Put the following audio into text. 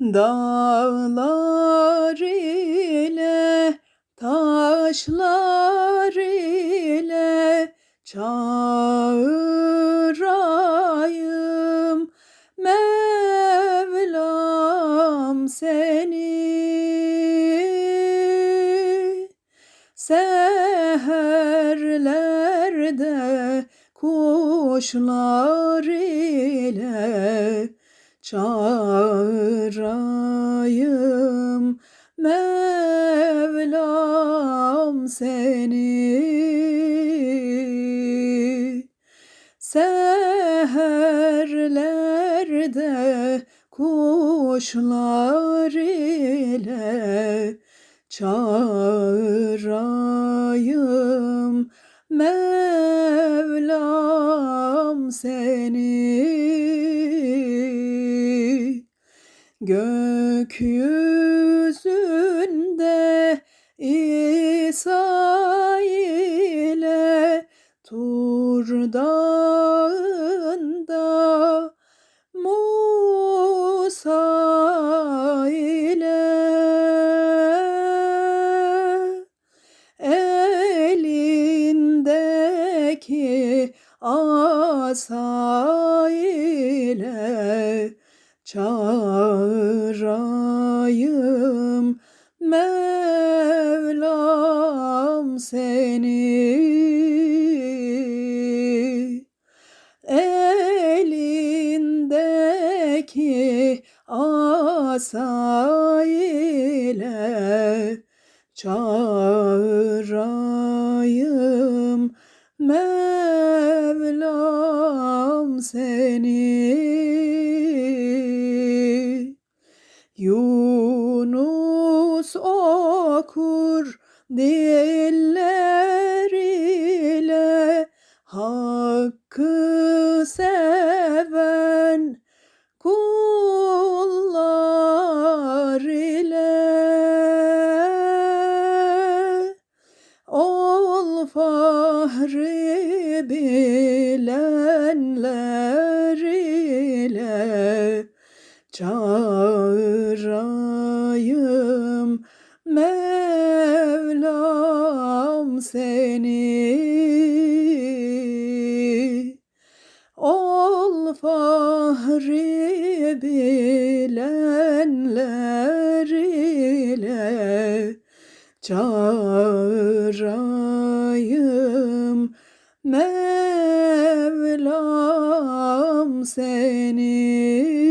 Dağlar ile taşlar ile çağırayım. Mevlam seni. Seherlerde kuşlar ile çağırayım. Mevlam seni. Seherlerde kuşlar ile çağırayım. Mevlam seni Gökyüzünde İsa ile Tur dağında Musa ile elindeki asa ile çağırayım Mevlam seni. Elindeki asa ile çağırayım Mevlam seni Yunus okur dilleriyle Hakkı seven kullar ile. Ol fahri bilenler ile çağırayım. Mevlam seni. Ol fahri bilenler ile çağırayım. Mevlam seni